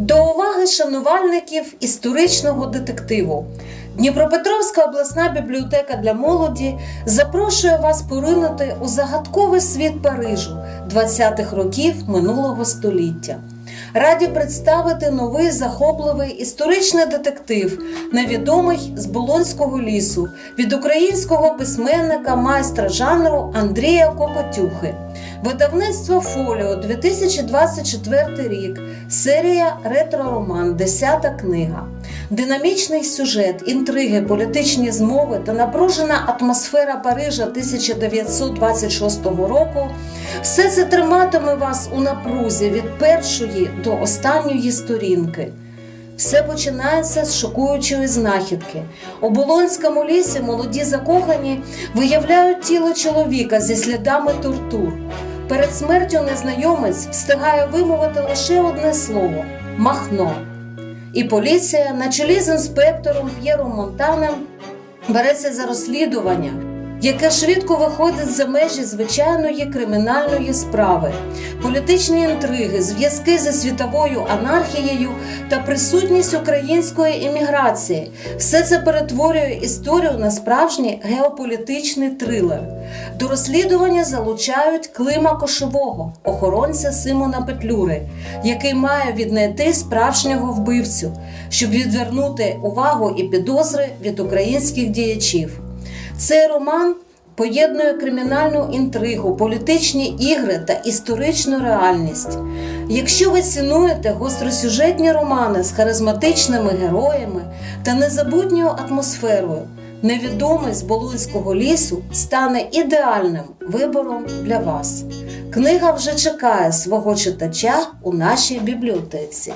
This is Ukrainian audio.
До уваги шанувальників історичного детективу. Дніпропетровська обласна бібліотека для молоді запрошує вас поринути у загадковий світ Парижу 20-х років минулого століття. Раді представити новий захопливий історичний детектив, невідомий з Болонського лісу від українського письменника майстра жанру Андрія Кокотюхи. Видавництво Фоліо 2024 рік. Серія Ретро-роман, 10 книга. Динамічний сюжет, інтриги, політичні змови та напружена атмосфера Парижа 1926 року. Все це триматиме вас у напрузі від першої до останньої сторінки. Все починається з шокуючої знахідки. У Болонському лісі молоді закохані виявляють тіло чоловіка зі слідами тортур. Перед смертю незнайомець встигає вимовити лише одне слово махно. І поліція на чолі з інспектором П'єром Монтанем береться за розслідування, яке швидко виходить за межі звичайної кримінальної справи, політичні інтриги, зв'язки зі світовою анархією та присутність української імміграції. Все це перетворює історію на справжній геополітичний трилер. До розслідування залучають Клима Кошового, охоронця Симона Петлюри, який має віднайти справжнього вбивцю, щоб відвернути увагу і підозри від українських діячів. Цей роман поєднує кримінальну інтригу, політичні ігри та історичну реальність. Якщо ви цінуєте гостросюжетні романи з харизматичними героями та незабутньою атмосферою, невідомий з Болонського лісу стане ідеальним вибором для вас. Книга вже чекає свого читача у нашій бібліотеці.